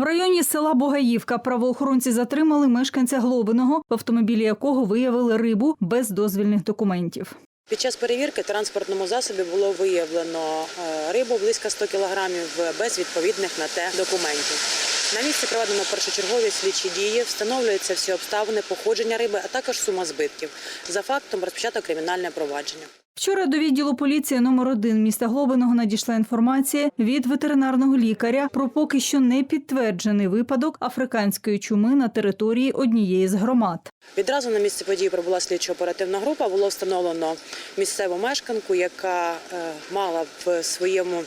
В районі села Богаївка правоохоронці затримали мешканця Глобиного, в автомобілі якого виявили рибу без дозвільних документів. Під час перевірки транспортному засобі було виявлено е, рибу близько 100 кілограмів без відповідних на те документів. На місці проведено першочергові слідчі дії, встановлюються всі обставини походження риби, а також сума збитків. За фактом розпочато кримінальне провадження. Вчора до відділу поліції номер 1 міста Глобиного надійшла інформація від ветеринарного лікаря про поки що не підтверджений випадок африканської чуми на території однієї з громад. Відразу на місці події прибула слідчо-оперативна група. Було встановлено місцеву мешканку, яка е, мала в своєму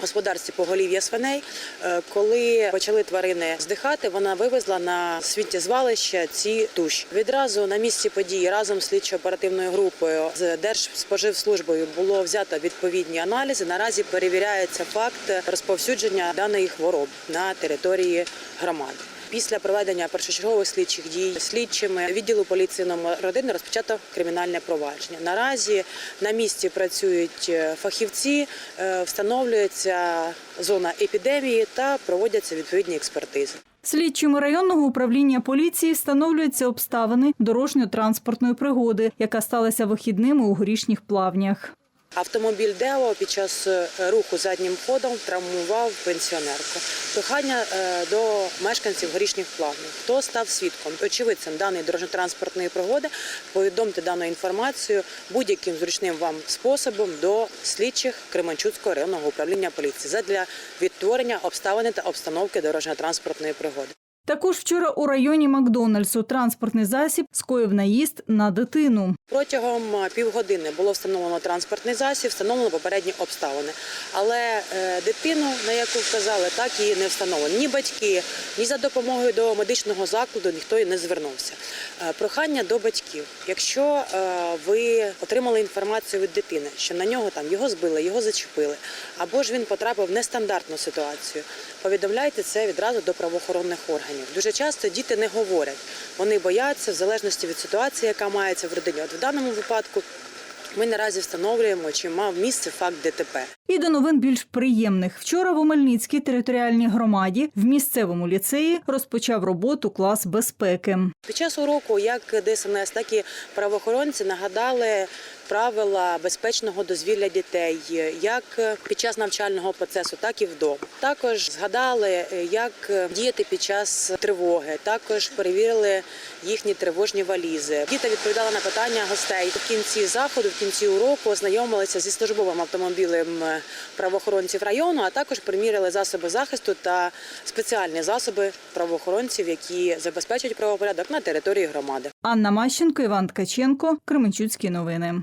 господарстві поголів'я свиней. Е, Коли почали тварини здихати, вона вивезла на сміттєзвалище ці туші. Відразу на місці події разом з слідчо-оперативною групою з Держспоживслужбою було взято відповідні аналізи. Наразі перевіряється факт розповсюдження даної хвороби на території громади. Після проведення першочергових слідчих дій слідчими відділу поліції номер 1 розпочато кримінальне провадження. Наразі на місці працюють е, фахівці, е, встановлюється зона епідемії та проводяться відповідні експертизи. Слідчими районного управління поліції встановлюються обставини дорожньо-транспортної пригоди, яка сталася вихідними у горішніх плавнях. Автомобіль Део під час е, руху заднім ходом травмував пенсіонерку. Прохання е, до мешканців горішніх плавнів. Хто став свідком? Очевидцем даної дорожньо-транспортної пригоди повідомте дану інформацію будь-яким зручним вам способом до слідчих Кременчуцького районного управління поліції задля відтворення обставини та обстановки дорожньо-транспортної пригоди. Також вчора у районі Макдональдсу транспортний засіб скоїв наїзд на дитину. Протягом е, півгодини було встановлено транспортний засіб, встановлено попередні обставини. Але е, дитину, на яку вказали, так і не встановлено. Ні батьки, ні за допомогою до медичного закладу ніхто і не звернувся. Е, прохання до батьків. Якщо ви отримали інформацію від дитини, що на нього там його збили, його зачепили, або ж він потрапив в нестандартну ситуацію, повідомляйте це відразу до правоохоронних органів. Дуже часто діти не говорять, вони бояться в залежності від ситуації, яка мається в родині. От в даному випадку ми наразі встановлюємо, чи мав місце факт ДТП. І до новин більш приємних. Вчора в Омельницькій територіальній громаді в місцевому ліцеї розпочав роботу клас безпеки. Під час уроку як ДСНС, так і правоохоронці нагадали правила безпечного дозвілля дітей, як під час навчального процесу, так і вдома. Також згадали, як діяти під час тривоги. Також перевірили їхні тривожні валізи. Діти відповідали на питання гостей. В кінці заходу, в кінці уроку, ознайомилися зі службовим автомобілем правоохоронців району, а також приміряли засоби захисту та спеціальні засоби правоохоронців, які забезпечують правопорядок на території громади. Анна Мащенко, Іван Ткаченко, Кременчуцькі новини.